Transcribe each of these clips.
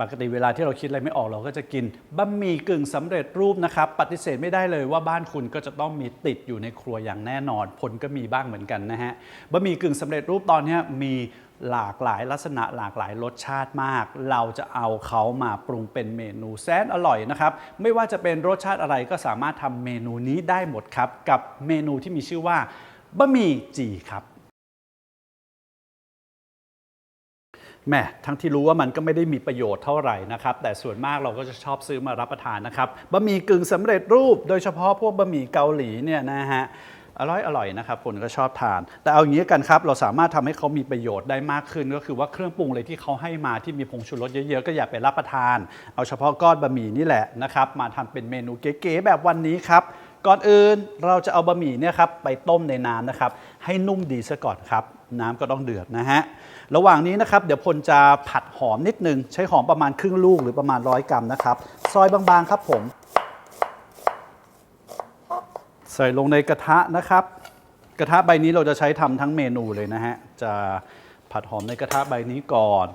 ปกติเวลาที่เราคิดอะไรไม่ออกเราก็จะกินบะหมี่กึ่งสำเร็จรูปนะครับ ปฏิเสธไม่ได้เลยว่าบ้านคุณก็จะต้องมีติดอยู่ในครัวอย่างแน่นอน ผลก็มีบ้างเหมือนกันนะฮะบะหมี่กึ่งสำเร็จรูปตอนนี้มีหลากหลายลักษณะหลากหลายรสชาติมาก เราจะเอาเขามาปรุงเป็นเมนูแสนอร่อยนะครับ ไม่ว่าจะเป็นรสชาติอะไรก็สามารถทำเมนูนี้ได้หมดครับ กับเมนูที่มีชื่อว่าบะหมี่จีครับ แม่ทั้งที่รู้ว่ามันก็ไม่ได้มีประโยชน์เท่าไหร่นะครับ แต่ส่วนมากเราก็จะชอบซื้อมารับประทานนะครับบะหมี่กึ่งสำเร็จรูป โดยเฉพาะพวกบะหมี่เกาหลีเนี่ยนะฮะอร่อยอร่อยนะครับคนก็ชอบทาน แต่เอาอย่างนี้กันครับ เราสามารถทำให้เขามีประโยชน์ได้มากขึ้น ก็คือว่าเครื่องปรุงเลยที่เขาให้มาที่มีผงชูรสเยอะๆ ก็อย่าไปรับประทาน เอาเฉพาะก้อนบะหมี่นี่แหละนะครับ มาทำเป็นเมนูเก๋ๆแบบวันนี้ครับ ก่อนอื่นเราจะเอาบะหมี่เนี่ยครับไปต้มในน้ำนะครับ ให้นุ่มดีซะก่อนครับ น้ำก็ต้องเดือดนะฮะระหว่างนี้นะครับเดี๋ยวพลจะผัดหอมนิดนึง ใช้หอมประมาณครึ่งลูกหรือประมาณร้อยกรัมนะครับซอยบางๆครับผม ใส่ลงในกระทะนะครับ กระทะใบนี้เราจะใช้ทำทั้งเมนูเลยนะฮะจะผัดหอมในกระทะใบนี้ก่อน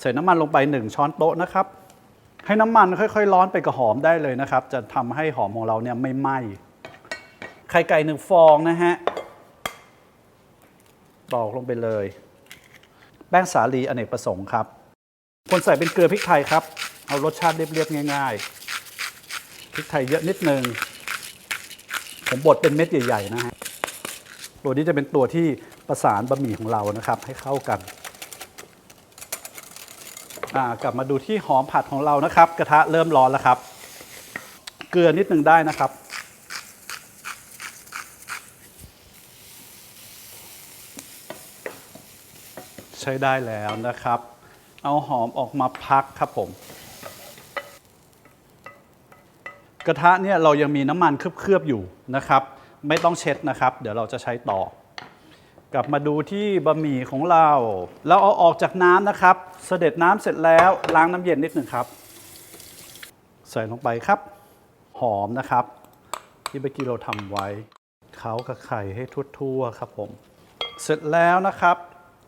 ใส่น้ำมันลงไป 1 ช้อนโต๊ะนะครับ ให้น้ำมันค่อยๆ ร้อนไปกับหอมได้เลยนะครับ จะทำให้หอมของเราเนี่ยไม่ไหม้ไข่ไก่หนึ่งฟองนะฮะตอกลงไปเลย แป้งสาลีอเนกประสงค์ครับ คนใส่เป็นเกลือพริกไทยครับ เอารสชาติเรียบๆง่าย ๆ พริกไทยเยอะนิดนึง ผมบดเป็นเม็ดใหญ่ๆนะฮะตัวนี้จะเป็นตัวที่ประสานบะหมี่ของเรานะครับ ให้เข้ากัน อ่ากลับมาดูที่หอมผัดของเรานะครับ กระทะเริ่มร้อนแล้วครับ เกลือนิดหนึ่งได้นะครับ ใช้ได้แล้วนะครับ เอาหอมออกมาพักครับผม กระทะเนี่ยเรายังมีน้ำมันเคลือบๆอยู่นะครับ ไม่ต้องเช็ดนะครับ เดี๋ยวเราจะใช้ต่อ กลับมาดูที่บะหมี่ของเรา เราเอาออกจากน้ำนะครับ เสด็จน้ำเสร็จแล้วล้างน้ำเย็นนิดหนึ่งครับ ใส่ลงไปครับ หอมนะครับ ที่เมื่อกี้เราทำไว้เขากับไข่ให้ทั่วๆครับผม เสร็จแล้วนะครับ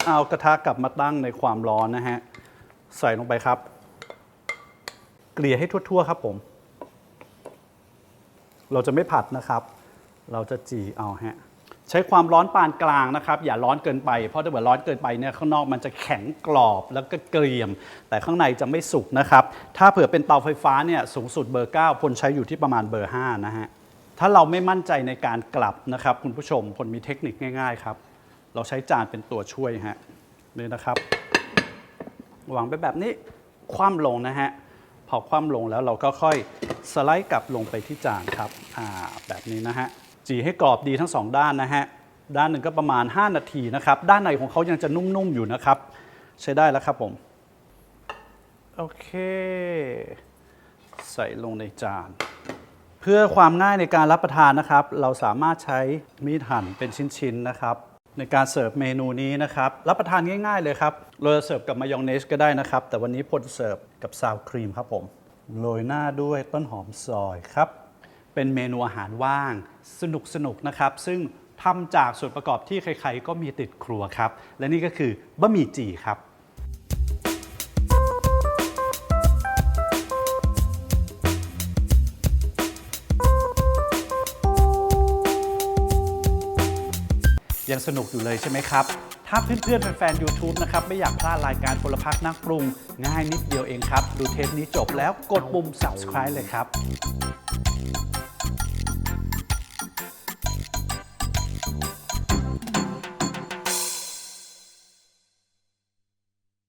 เอากระทะกลับมาตั้งในความร้อนนะฮะ ใส่ลงไปครับ เกลี่ยให้ทั่วๆครับผม เราจะไม่ผัดนะครับ เราจะจีเอาฮะ ใช้ความร้อนปานกลางนะครับ อย่าร้อนเกินไป เพราะถ้าเกิดร้อนเกินไปเนี่ยข้างนอกมันจะแข็งกรอบแล้วก็เกรียม แต่ข้างในจะไม่สุกนะครับ ถ้าเผื่อเป็นเตาไฟฟ้าเนี่ยสูงสุดเบอร์ 9 พลใช้อยู่ที่ประมาณเบอร์ 5 นะฮะ ถ้าเราไม่มั่นใจในการกลับนะครับ คุณผู้ชมพลมีเทคนิคง่ายๆครับ เราใช้จานเป็นตัวช่วยฮะนี่นะครับวางไปแบบนี้คว่ำลงนะฮะพอคว่ำลงแล้วเราก็ค่อยสไลด์กลับลงไปที่จานครับอ่าแบบนี้นะฮะ จีให้กรอบดีทั้งสองด้านนะฮะ ด้านหนึ่งก็ประมาณ 5 นาทีนะครับ ด้านในของเขายังจะนุ่มๆอยู่นะครับ ใช้ได้แล้วครับผม โอเค ใส่ลงในจาน เพื่อความง่ายในการรับประทานนะครับ เราสามารถใช้มีดหั่นเป็นชิ้นๆนะครับ ในการเสิร์ฟเมนูนี้นะครับ รับประทานง่าย ๆเลยครับ เราจะเสิร์ฟกับมายองเนสก็ได้นะครับ แต่วันนี้พลเสิร์ฟกับซาวครีมครับผม โรยหน้าด้วยต้นหอมซอยครับ เป็นเมนูอาหารว่าง สนุกๆนะครับ ซึ่งทำจากส่วนประกอบที่ใครๆ ก็มีติดครัวครับ และนี่ก็คือบะหมี่จีครับยังสนุกอยู่เลยใช่ไหมครับ ถ้าเพื่อนๆแฟนๆ YouTube นะครับ ไม่อยากพลาดรายการพลพักนักปรุง ง่ายนิดเดียวเองครับ ดูเทปนี้จบแล้วกดปุ่ม subscribe เลยครับ